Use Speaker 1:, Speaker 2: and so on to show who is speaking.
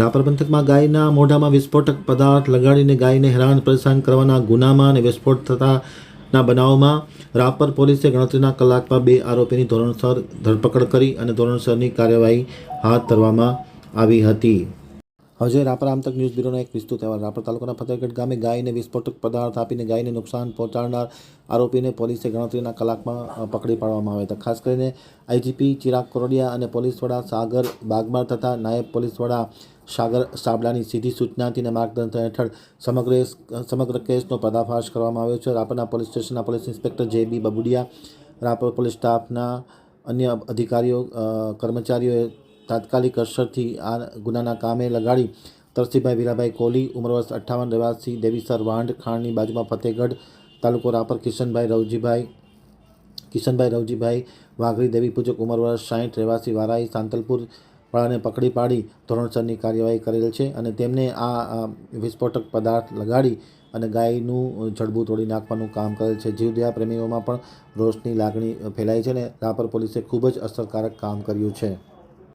Speaker 1: રાપર પંથકમાં ગાયના મોઢામાં વિસ્ફોટક પદાર્થ લગાડીને ગાયને હેરાન પરેશાન કરવાના ગુનામાં અને વિસ્ફોટ થતાના બનાવમાં રાપર પોલીસે ગણતરીના કલાકમાં બે આરોપીની ધોરણસર ધરપકડ કરી અને ધોરણસરની કાર્યવાહી હાથ ધરવામાં આવી હતી. હજે રાપર આમતક ન્યૂઝ બ્યુરોનો એક વિસ્તૃત અહેવાલ. રાપર તાલુકાના ફતેહગઢ ગામે ગાયને વિસ્ફોટક પદાર્થ આપીને ગાયને નુકસાન પહોંચાડનાર આરોપીને પોલીસે ગણતરીના કલાકમાં પકડી પાડવામાં આવ્યા હતા. ખાસ કરીને આઈજીપી ચિરાગ કોરોડિયા અને પોલીસ વડા સાગર બાગમાર તથા નાયબ પોલીસ વડા સાગર સાબલાની સીધી સૂચનાથી અને માર્ગદર્શન હેઠળ સમગ્ર સમગ્ર કેસનો પર્દાફાશ કરવામાં આવ્યો છે. રાપરના પોલીસ સ્ટેશનના police inspector J B Babudiya, Rapar police સ્ટાફના અન્ય અધિકારીઓ કર્મચારીઓએ તાત્કાલિક અસરથી આ ગુનાના કામે લગાડી તરસીભાઈ વીરાભાઈ કોહલી ઉમરવર્ષ અઠ્ઠાવન, રહેવાસી દેવીસર વાંઢ, ખાણની બાજુમાં ફતેહગઢ તાલુકો રાપર, કિશનભાઈ રવજીભાઈ કિશનભાઈ રવજીભાઈ વાઘરી દેવી પૂજક ઉમરવર્ષ સાહીઠ, રહેવાસી વારાઈ સાંતલપુર વાળાને પકડી પાડી ધોરણસરની કાર્યવાહી કરેલ છે અને તેમને આ વિસ્ફોટક પદાર્થ લગાડી અને ગાયનું જડબું તોડી નાખવાનું કામ કરેલ છે. જીવદયા પ્રેમીઓમાં પણ રોષની લાગણી ફેલાઈ છે અને રાપર પોલીસે ખૂબ જ અસરકારક કામ કર્યું છે.